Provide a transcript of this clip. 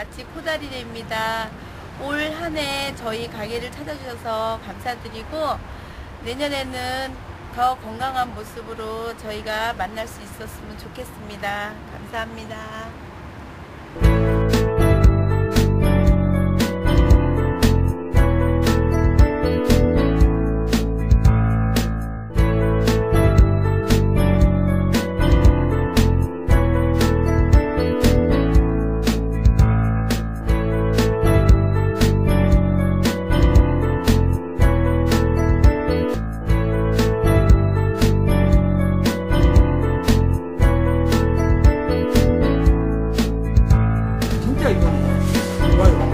마치 코다리입니다. 올 한 해 저희 가게를 찾아주셔서 감사드리고 내년에는 더 건강한 모습으로 저희가 만날 수 있었으면 좋겠습니다. 감사합니다. ってはいけない。